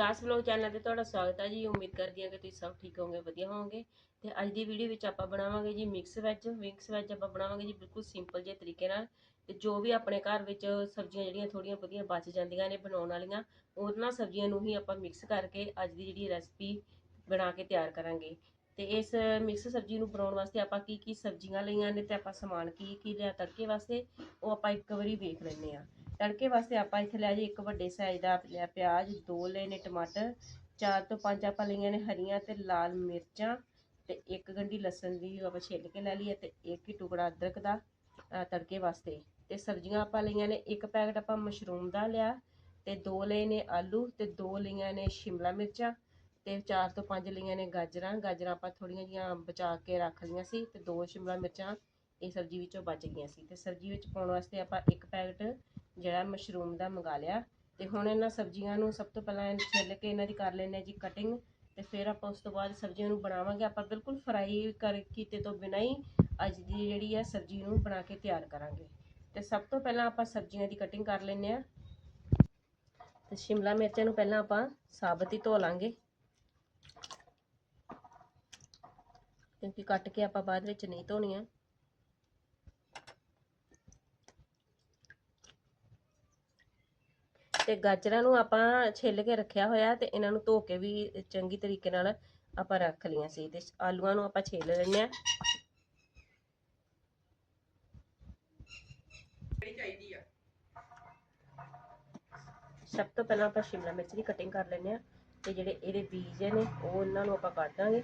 ਦਾਸ vlog channel ਤੇ ਤੁਹਾਡਾ ਸਵਾਗਤ ਹੈ ਜੀ। ਉਮੀਦ ਕਰਦੀ ਹਾਂ ਕਿ ਤੁਸੀਂ ਸਭ ਠੀਕ ਹੋਵੋਗੇ, ਵਧੀਆ ਹੋਵੋਗੇ। ਤੇ ਅੱਜ ਦੀ ਵੀਡੀਓ ਵਿੱਚ ਆਪਾਂ ਬਣਾਵਾਂਗੇ ਜੀ ਮਿਕਸ ਵੈਜ ਮਿਕਸ ਵੈਜ ਆਪਾਂ ਬਣਾਵਾਂਗੇ ਜੀ ਬਿਲਕੁਲ ਸਿੰਪਲ ਜਿਹੇ ਤਰੀਕੇ ਨਾਲ। ਤੇ ਜੋ ਵੀ ਆਪਣੇ ਘਰ ਵਿੱਚ ਸਬਜ਼ੀਆਂ ਜਿਹੜੀਆਂ ਥੋੜੀਆਂ ਬਹੁਤੀਆਂ ਬਚ ਜਾਂਦੀਆਂ ਨੇ ਬਣਾਉਣ ਵਾਲੀਆਂ, ਉਹਨਾਂ ਸਬਜ਼ੀਆਂ ਨੂੰ ਹੀ ਆਪਾਂ ਮਿਕਸ ਕਰਕੇ ਅੱਜ ਦੀ ਜਿਹੜੀ ਰੈਸਪੀ ਬਣਾ ਕੇ ਤਿਆਰ ਕਰਾਂਗੇ। ਤੇ ਇਸ ਮਿਕਸ ਸਬਜ਼ੀ ਨੂੰ ਬਣਾਉਣ ਵਾਸਤੇ ਆਪਾਂ ਕੀ ਕੀ ਸਬਜ਼ੀਆਂ ਲਈਆਂ ਨੇ ਤੇ ਆਪਾਂ ਸਮਾਨ ਕੀ ਕੀ ਲਿਆ ਤੜਕੇ ਵਾਸਤੇ, ਉਹ ਆਪਾਂ ਇੱਕ ਵਾਰੀ ਵੇਖ ਲੈਂਦੇ ਆ ਤੜਕੇ ਵਾਸਤੇ ਆਪਾਂ ਇੱਥੇ ਲਿਆ ਜੀ ਇੱਕ ਵੱਡੇ ਸਾਈਜ਼ ਦਾ ਲਿਆ ਪਿਆਜ਼, ਦੋ ਲਏ ਨੇ ਟਮਾਟਰ, ਚਾਰ ਤੋਂ ਪੰਜ ਆਪਾਂ ਲਈਆਂ ਨੇ ਹਰੀਆਂ ਤੇ ਲਾਲ ਮਿਰਚਾਂ ਤੇ ਇੱਕ ਗੰਢੀ ਲਸਣ ਦੀ ਆਪਾਂ ਛਿੱਲ ਕੇ ਲੈ ਲਈ ਹੈ ਤੇ ਇੱਕ ਹੀ ਟੁਕੜਾ ਅਦਰਕ ਦਾ ਤੜਕੇ ਵਾਸਤੇ। ਤੇ ਸਬਜ਼ੀਆਂ ਆਪਾਂ ਲਈਆਂ ਨੇ, ਇੱਕ ਪੈਕਟ ਆਪਾਂ ਮਸ਼ਰੂਮ ਦਾ ਲਿਆ ਤੇ ਦੋ ਲਏ ਨੇ ਆਲੂ ਤੇ ਦੋ ਲਈਆਂ ਨੇ ਸ਼ਿਮਲਾ ਮਿਰਚਾਂ ਤੇ ਚਾਰ ਤੋਂ ਪੰਜ ਲਈਆਂ ਨੇ ਗਾਜਰਾਂ। ਗਾਜਰਾਂ ਆਪਾਂ ਥੋੜੀਆਂ ਜੀਆਂ ਬਚਾ ਕੇ ਰੱਖ ਲਈਆਂ ਸੀ ਤੇ ਦੋ ਸ਼ਿਮਲਾ ਮਿਰਚਾਂ ਇਹ ਸਬਜ਼ੀ ਵਿੱਚੋਂ ਬਚ ਗਈਆਂ ਸੀ। ਤੇ ਸਬਜ਼ੀ ਵਿੱਚ ਪਾਉਣ ਵਾਸਤੇ ਆਪਾਂ ਇੱਕ ਪੈਕਟ ਜਿਹੜਾ ਮਸ਼ਰੂਮ ਦਾ ਮੰਗਾ ਲਿਆ। ਤੇ ਹੁਣ ਇਹਨਾਂ ਸਬਜ਼ੀਆਂ ਨੂੰ ਸਭ ਤੋਂ ਪਹਿਲਾਂ ਛਿੱਲ ਕੇ ਇਹਨਾਂ ਦੀ ਕਰ ਲੈਂਦੇ ਹਾਂ ਜੀ ਕਟਿੰਗ ਤੇ ਫਿਰ ਆਪਾਂ ਉਸ ਤੋਂ ਬਾਅਦ ਸਬਜ਼ੀਆਂ ਨੂੰ ਬਣਾਵਾਂਗੇ। ਆਪਾਂ ਬਿਲਕੁਲ ਫਰਾਈ ਕਰ ਕੀਤੇ ਤੋਂ ਬਿਨਾਂ ਹੀ ਅੱਜ ਦੀ ਜਿਹੜੀ ਹੈ ਸਬਜ਼ੀ ਨੂੰ ਬਣਾ ਕੇ ਤਿਆਰ ਕਰਾਂਗੇ। ਤੇ ਸਭ ਤੋਂ ਪਹਿਲਾਂ ਆਪਾਂ ਸਬਜ਼ੀਆਂ ਦੀ ਕਟਿੰਗ ਕਰ ਲੈਂਦੇ ਆ ਤੇ ਸ਼ਿਮਲਾ ਮਿਰਚਾਂ ਨੂੰ ਪਹਿਲਾਂ ਆਪਾਂ ਸਾਬਤ ਹੀ ਧੋ ਲਾਂਗੇ। ਕਿਉਂਕਿ ਕੱਟ ਕੇ ਆਪਾਂ ਬਾਅਦ ਵਿੱਚ ਨਹੀਂ ਧੋਣੀਆਂ। ਤੇ ਗਾਜਰਾਂ ਨੂੰ ਆਪਾਂ ਛਿੱਲ ਕੇ ਰੱਖਿਆ ਹੋਇਆ ਤੇ ਇਹਨਾਂ ਨੂੰ ਧੋ ਕੇ ਵੀ ਚੰਗੀ ਤਰੀਕੇ ਨਾਲ ਆਪਾਂ ਰੱਖ ਲਈਆਂ ਸੀ ਤੇ ਆਲੂਆਂ ਨੂੰ ਆਪਾਂ ਛਿੱਲ ਲੈਣੇ ਆ। ਸਭ ਤੋਂ ਪਹਿਲਾਂ ਆਪਾਂ ਸ਼ਿਮਲਾ ਮਿਰਚ ਦੀ ਕਟਿੰਗ ਕਰ ਲੈਣੇ ਆ ਤੇ ਜਿਹੜੇ ਇਹਦੇ ਬੀਜ ਨੇ ਉਹ ਇਹਨਾਂ ਨੂੰ ਆਪਾਂ ਕੱਢ ਦਾਂਗੇ।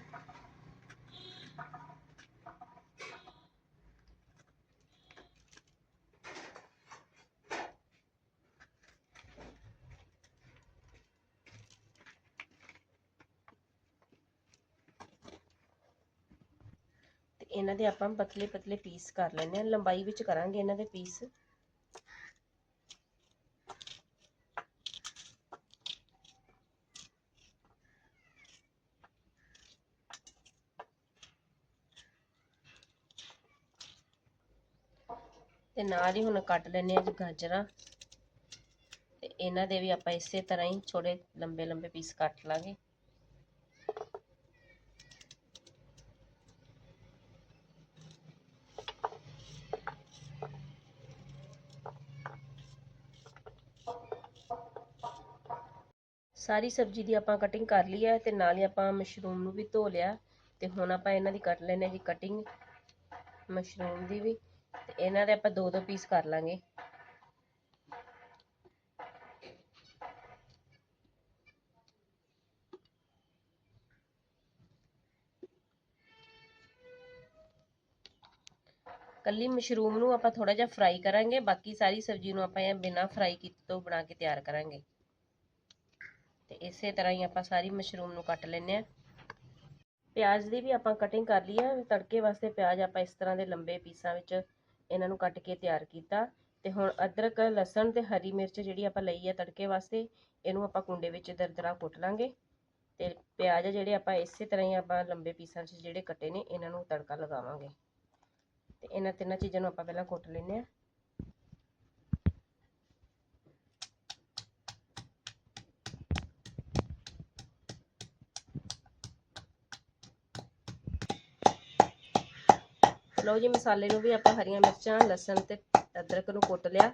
ਇਹਨਾਂ ਦੇ ਆਪਾਂ ਪਤਲੇ ਪਤਲੇ ਪੀਸ ਕਰ ਲੈਣੇ ਆ ਲੰਬਾਈ ਵਿੱਚ ਕਰਾਂਗੇ ਇਹਨਾਂ ਦੇ ਪੀਸ ਤੇ ਨਾਲ ਹੀ ਹੁਣ ਕੱਟ ਲੈਣੇ ਆ ਜੀ ਗਾਜਰਾਂ। ਤੇ ਇਹਨਾਂ ਦੇ ਵੀ ਆਪਾਂ ਇਸੇ ਤਰ੍ਹਾਂ ਹੀ ਛੋਟੇ ਲੰਬੇ ਲੰਬੇ ਪੀਸ ਕੱਟ ਲਾਂਗੇ। ਸਾਰੀ ਸਬਜ਼ੀ ਦੀ ਆਪਾਂ ਕਟਿੰਗ ਕਰ ਲਈ ਹੈ ਤੇ ਨਾਲ ਹੀ ਆਪਾਂ ਮਸ਼ਰੂਮ ਨੂੰ ਵੀ ਧੋ ਲਿਆ ਤੇ ਹੁਣ ਆਪਾਂ ਇਹਨਾਂ ਦੀ ਕੱਟ ਲੈਣੇ ਜੀ ਕਟਿੰਗ ਮਸ਼ਰੂਮ ਦੀ ਵੀ ਤੇ ਇਹਨਾਂ ਦੇ ਆਪਾਂ ਦੋ ਦੋ ਪੀਸ ਕਰ ਲਾਂਗੇ। ਕੱਲੀ ਮਸ਼ਰੂਮ ਨੂੰ ਆਪਾਂ ਥੋੜਾ ਜਿਹਾ ਫਰਾਈ ਕਰਾਂਗੇ, ਬਾਕੀ ਸਾਰੀ ਸਬਜ਼ੀ ਨੂੰ ਆਪਾਂ ਇਹ ਬਿਨਾ ਫਰਾਈ ਕੀਤੇ ਤੋਂ ਬਣਾ ਕੇ ਤਿਆਰ ਕਰਾਂਗੇ। ਤੇ ਇਸੇ ਤਰ੍ਹਾਂ ਹੀ ਆਪਾਂ ਸਾਰੀ ਮਸ਼ਰੂਮ ਨੂੰ ਕੱਟ ਲੈਣੇ ਆ ਪਿਆਜ਼ ਦੀ ਵੀ ਆਪਾਂ ਕਟਿੰਗ ਕਰ ਲਈ ਆ, ਤੜਕੇ ਵਾਸਤੇ ਪਿਆਜ਼ ਆਪਾਂ ਇਸ ਤਰ੍ਹਾਂ ਦੇ ਲੰਬੇ ਪੀਸਾਂ ਵਿੱਚ ਇਹਨਾਂ ਨੂੰ ਕੱਟ ਕੇ ਤਿਆਰ ਕੀਤਾ। ਤੇ ਹੁਣ ਅਦਰਕ, ਲਸਣ ਤੇ ਹਰੀ ਮਿਰਚ ਜਿਹੜੀ ਆਪਾਂ ਲਈ ਆ ਤੜਕੇ ਵਾਸਤੇ, ਇਹਨੂੰ ਆਪਾਂ ਕੁੰਡੇ ਵਿੱਚ ਦਰਦਰਾ ਕੁੱਟ ਲਾਂਗੇ। ਤੇ ਪਿਆਜ਼ ਜਿਹੜੇ ਆਪਾਂ ਇਸੇ ਤਰ੍ਹਾਂ ਹੀ ਆਪਾਂ ਲੰਬੇ ਪੀਸਾਂ 'ਚ ਜਿਹੜੇ ਕੱਟੇ ਨੇ, ਇਹਨਾਂ ਨੂੰ ਤੜਕਾ ਲਗਾਵਾਂਗੇ। ਤੇ ਇਹਨਾਂ ਤਿੰਨਾਂ ਚੀਜ਼ਾਂ ਨੂੰ ਆਪਾਂ ਪਹਿਲਾਂ ਕੁੱਟ ਲੈਂਦੇ ਆ ਲਓ ਜੀ, ਮਸਾਲੇ ਨੂੰ ਵੀ ਆਪਾਂ ਹਰੀਆਂ ਮਿਰਚਾਂ, ਲਸਣ ਤੇ ਅਦਰਕ ਨੂੰ ਕੁੱਟ ਲਿਆ।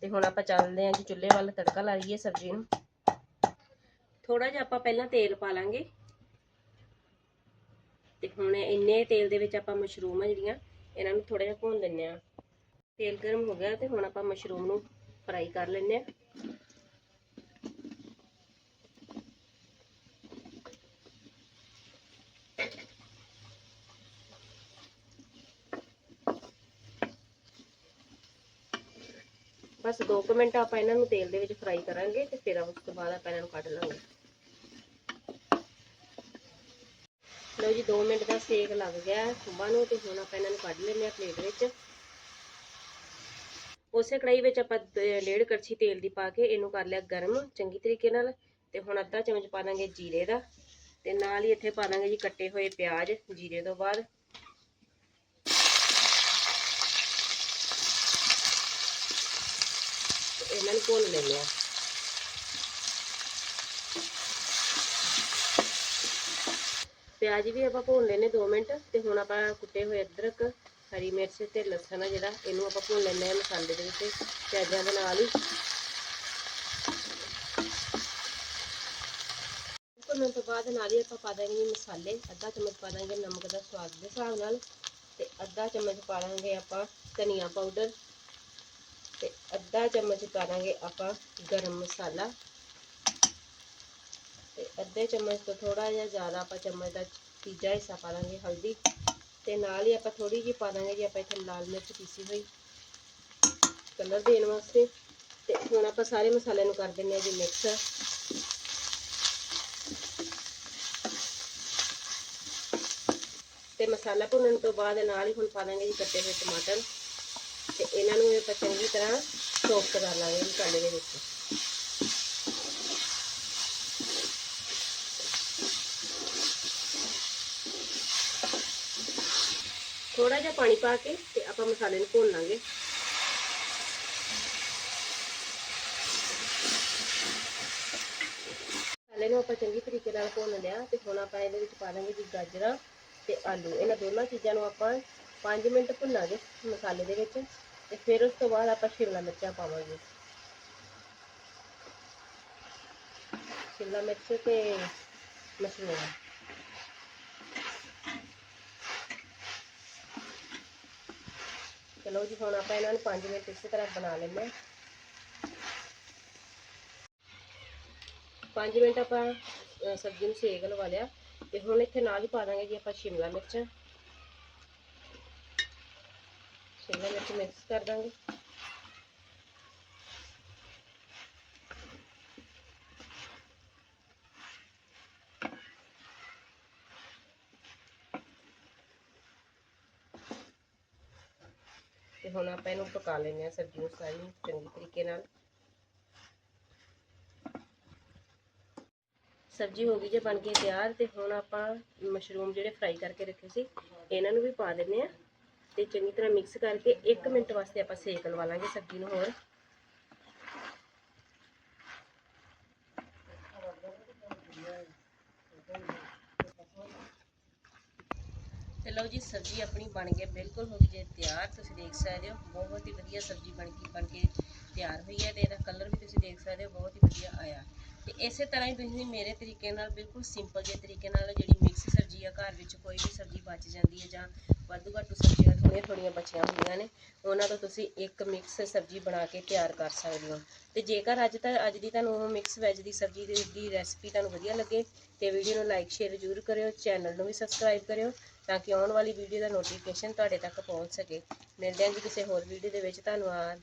ਤੇ ਹੁਣ ਆਪਾਂ ਚੱਲਦੇ ਆਂ ਜੀ, ਚੁੱਲ੍ਹੇ ਵੱਲ ਤੜਕਾ ਲਾ ਲਈਏ ਸਬਜ਼ੀ ਨੂੰ। ਥੋੜਾ ਜਿਹਾ ਆਪਾਂ ਪਹਿਲਾਂ ਤੇਲ ਪਾ ਲਾਂਗੇ। ਤੇ ਹੁਣ ਇੰਨੇ ਤੇਲ ਦੇ ਵਿੱਚ ਆਪਾਂ ਮਸ਼ਰੂਮ ਆ ਜਿਹੜੀਆਂ, ਇਹਨਾਂ ਨੂੰ ਥੋੜਾ ਜਿਹਾ ਭੁੰਨ ਲੈਂਦੇ ਆ ਤੇਲ ਗਰਮ ਹੋ ਗਿਆ ਤੇ ਹੁਣ ਆਪਾਂ ਮਸ਼ਰੂਮ ਨੂੰ ਫਰਾਈ ਕਰ ਲੈਂਦੇ ਆ ਬਸ 2 ਮਿੰਟ ਆਪਾਂ ਇਹਨਾਂ ਨੂੰ ਤੇਲ ਦੇ ਵਿੱਚ ਫਰਾਈ ਕਰਾਂਗੇ ਤੇ ਫਿਰ ਉਸ ਤੋਂ ਬਾਅਦ ਆਪਾਂ ਇਹਨਾਂ ਨੂੰ ਕੱਢ ਲਾਂਗੇ। ਲਓ ਜੀ 2 ਮਿੰਟ ਦਾ ਸੇਕ ਲੱਗ ਗਿਆ ਖੁੰਬਾਂ ਨੂੰ ਤੇ ਹੁਣ ਆਪਾਂ ਇਹਨਾਂ ਨੂੰ ਕੱਢ ਲੈਂਦੇ ਆ ਪਲੇਟ ਵਿੱਚ। ਉਸੇ ਕੜਾਈ ਵਿੱਚ ਆਪਾਂ ਡੇਢ ਕੜਛੀ ਤੇਲ ਦੀ ਪਾ ਕੇ ਇਹਨੂੰ ਕਰ ਲਿਆ ਗਰਮ ਚੰਗੀ ਤਰੀਕੇ ਨਾਲ ਤੇ ਹੁਣ ਅੱਧਾ ਚਮਚ ਪਾ ਦਾਂਗੇ ਜੀਰੇ ਦਾ ਤੇ ਨਾਲ ਹੀ ਇੱਥੇ ਪਾ ਦਾਂਗੇ ਜੀ ਕੱਟੇ ਹੋਏ ਪਿਆਜ਼ ਜੀਰੇ ਤੋਂ ਬਾਅਦ। ਇਹਨਾਂ ਨੂੰ ਭੁੰਨ ਲੈਂਦੇ ਆ ਪਿਆਜ਼ ਵੀ ਆਪਾਂ ਭੁੰਨ ਲੈਨੇ 2 ਮਿੰਟ ਤੇ ਹੁਣ ਆਪਾਂ ਕੁੱਟੇ ਹੋਏ ਅਦਰਕ, ਹਰੀ ਮਿਰਚ ਤੇ ਲਸਣ ਆ ਜਿਹੜਾ, ਇਹਨੂੰ ਆਪਾਂ ਭੁੰਨ ਲੈਨੇ ਆ ਮਸਾਲੇ ਦੇ ਵਿੱਚ, ਪਿਆਜ਼ਾਂ ਦੇ ਨਾਲ ਹੀ। ਭੁੰਨਣ ਤੋਂ ਬਾਅਦ ਨਾਲ ਹੀ ਆਪਾਂ ਪਾ ਦਾਂਗੇ ਮਸਾਲੇ, ਅੱਧਾ ਚਮਚ ਪਾ ਦਾਂਗੇ ਨਮਕ ਦਾ ਸਵਾਦ ਦੇ ਹਿਸਾਬ ਨਾਲ ਤੇ ਅੱਧਾ ਚਮਚ ਪਾ ਦਾਂਗੇ ਆਪਾਂ ਧਨੀਆ ਪਾਊਡਰ। ਤੇ ਅੱਧਾ ਚਮਚ ਪਾ ਦਾਂਗੇ ਆਪਾਂ ਗਰਮ ਮਸਾਲਾ। ਤੇ ਅੱਧੇ ਚਮਚ ਤੋਂ ਥੋੜਾ ਜਿਹਾ ਜ਼ਿਆਦਾ ਆਪਾਂ ਚਮਚ ਦਾ ਤੀਜਾ ਹਿੱਸਾ ਪਾ ਦਾਂਗੇ ਹਲਦੀ। ਤੇ ਨਾਲ ਹੀ ਆਪਾਂ ਥੋੜੀ ਜਿਹੀ ਪਾ ਦਾਂਗੇ ਜੀ ਆਪਾਂ ਇੱਥੇ ਲਾਲ ਮਿਰਚ ਪੀਸੀ ਹੋਈ। ਕਲਰ ਦੇਣ ਵਾਸਤੇ। ਤੇ ਹੁਣ ਆਪਾਂ ਸਾਰੇ ਮਸਾਲੇ ਨੂੰ ਕਰ ਦਿੰਨੇ ਆ ਜੀ ਮਿਕਸ ਤੇ ਮਸਾਲਾ ਭੁੰਨਣ ਤੋਂ ਬਾਅਦ ਨਾਲ ਹੀ ਹੁਣ ਪਾ ਦਾਂਗੇ ਜੀ ਕੱਟੇ ਹੋਏ ਟਮਾਟਰ। ਤੇ ਇਹਨਾਂ ਨੂੰ ਆਪਾਂ ਚੰਗੀ ਤਰ੍ਹਾਂ ਸੋਕ ਕਰ ਲਾਂਗੇ ਮਸਾਲੇ ਦੇ ਵਿੱਚ। ਥੋੜਾ ਜਿਹਾ ਪਾਣੀ ਪਾ ਕੇ ਤੇ ਆਪਾਂ ਮਸਾਲੇ ਨੂੰ ਭੁੰਨ ਲਾਂਗੇ। ਮਸਾਲੇ ਨੂੰ ਆਪਾਂ ਚੰਗੀ ਤਰੀਕੇ ਨਾਲ ਭੁੰਨ ਲਿਆ ਤੇ ਹੁਣ ਆਪਾਂ ਇਹਦੇ ਵਿੱਚ ਪਾ ਦਾਂਗੇ ਜੀ ਗਾਜਰਾਂ ਤੇ ਆਲੂ। ਇਹਨਾਂ ਦੋਨਾਂ ਚੀਜ਼ਾਂ ਨੂੰ ਆਪਾਂ 5 ਮਿੰਟ ਭੁੰਨਾਂਗੇ ਮਸਾਲੇ ਦੇ ਵਿੱਚ ਤੇ ਫਿਰ ਉਸ ਤੋਂ ਬਾਅਦ ਆਪਾਂ ਸ਼ਿਮਲਾ ਮਿਰਚਾਂ ਪਾਵਾਂਗੇ। ਸ਼ਿਮਲਾ ਮਿਰਚ ਤੇ ਮਸ਼ਰੂਮ। ਚਲੋ ਜੀ, ਹੁਣ ਆਪਾਂ ਇਹਨਾਂ ਨੂੰ 5 ਮਿੰਟ ਇਸੇ ਤਰ੍ਹਾਂ ਬਣਾ ਲੈਂਦੇ ਹਾਂ। 5 ਮਿੰਟ ਆਪਾਂ ਸਬਜ਼ੀ ਨੂੰ ਸੇਕ ਲਵਾ ਲਿਆ ਤੇ ਹੁਣ ਇੱਥੇ ਨਾਲ ਹੀ ਪਾ ਦਾਂਗੇ ਜੀ ਆਪਾਂ ਸ਼ਿਮਲਾ ਮਿਰਚ। ਸ਼ਿਮਲਾ ਮਿਰਚ ਮਿਕਸ ਕਰ ਦਾਂਗੇ। ਤੇ ਹੁਣ ਆਪਾਂ ਇਹਨੂੰ ਪਕਾ ਲੈਂਦੇ ਹਾਂ ਸਬਜ਼ੀ ਨੂੰ ਸਾਰੀ ਨੂੰ ਚੰਗੀ ਤਰੀਕੇ ਨਾਲ। ਸਬਜ਼ੀ ਹੋ ਗਈ ਜੇ ਬਣ ਕੇ ਤਿਆਰ ਤੇ ਹੁਣ ਆਪਾਂ ਮਸ਼ਰੂਮ ਜਿਹੜੇ ਫਰਾਈ ਕਰਕੇ ਰੱਖੇ ਸੀ, ਇਹਨਾਂ ਨੂੰ ਵੀ ਪਾ ਦਿੰਨੇ ਆ ਤੇ ਚੰਗੀ ਤਰ੍ਹਾਂ ਮਿਕਸ ਕਰਕੇ 1 ਮਿੰਟ ਵਾਸਤੇ ਆਪਾਂ ਸੇਕ ਲਵਾ ਲਾਂਗੇ ਸਬਜ਼ੀ ਨੂੰ ਹੋਰ। ਤੇ ਲਓ ਜੀ, ਸਬਜ਼ੀ ਆਪਣੀ ਬਣ ਕੇ ਬਿਲਕੁਲ ਹੋ ਗਈ ਜੇ ਤਿਆਰ, ਤੁਸੀਂ ਦੇਖ ਸਕਦੇ ਹੋ, ਬਹੁਤ ਹੀ ਵਧੀਆ ਸਬਜ਼ੀ ਬਣ ਕੇ ਬਣ ਕੇ ਤਿਆਰ ਹੋਈ ਹੈ ਤੇ ਇਹਦਾ ਕਲਰ ਵੀ ਤੁਸੀਂ ਦੇਖ ਸਕਦੇ ਹੋ, ਬਹੁਤ ਹੀ ਵਧੀਆ ਆਇਆ। ਤੇ ਇਸੇ ਤਰ੍ਹਾਂ ਹੀ ਤੁਸੀਂ ਮੇਰੇ ਤਰੀਕੇ ਨਾਲ ਬਿਲਕੁਲ ਸਿੰਪਲ ਜਿਹੇ ਤਰੀਕੇ ਨਾਲ ਜਿਹੜੀ ਮਿਕਸ ਸਬਜ਼ੀ ਆ, ਘਰ ਵਿੱਚ ਕੋਈ ਵੀ ਸਬਜ਼ੀ ਬਚ ਜਾਂਦੀ ਹੈ ਜਾਂ ਵਾਧੂ ਘੱਟੂ ਸਬਜ਼ੀਆਂ ਥੋੜ੍ਹੀਆਂ ਥੋੜ੍ਹੀਆਂ ਬਚੀਆਂ ਹੁੰਦੀਆਂ ਨੇ, ਉਹਨਾਂ ਤੋਂ ਤੁਸੀਂ ਇੱਕ ਮਿਕਸ ਸਬਜ਼ੀ ਬਣਾ ਕੇ ਤਿਆਰ ਕਰ ਸਕਦੇ ਹੋ। ਤੇ ਜੇਕਰ ਅੱਜ ਤਾਂ, ਅੱਜ ਦੀ ਤੁਹਾਨੂੰ ਉਹ ਮਿਕਸ ਵੈਜ ਦੀ ਸਬਜ਼ੀ ਦੀ ਦੀ ਰੈਸਪੀ ਤੁਹਾਨੂੰ ਵਧੀਆ ਲੱਗੇ, ਤੇ ਵੀਡੀਓ ਨੂੰ ਲਾਈਕ ਸ਼ੇਅਰ ਜ਼ਰੂਰ ਕਰਿਓ ਚੈਨਲ ਨੂੰ ਵੀ ਸਬਸਕ੍ਰਾਈਬ ਕਰਿਓ, ਤਾਂ ਕਿ ਆਉਣ ਵਾਲੀ ਵੀਡੀਓ ਦਾ ਨੋਟੀਫਿਕੇਸ਼ਨ ਤੁਹਾਡੇ ਤੱਕ ਪਹੁੰਚ ਸਕੇ। ਮਿਲਦੇ ਹਾਂ ਜੀ ਕਿਸੇ ਹੋਰ ਵੀਡੀਓ ਦੇ ਵਿੱਚ, ਧੰਨਵਾਦ।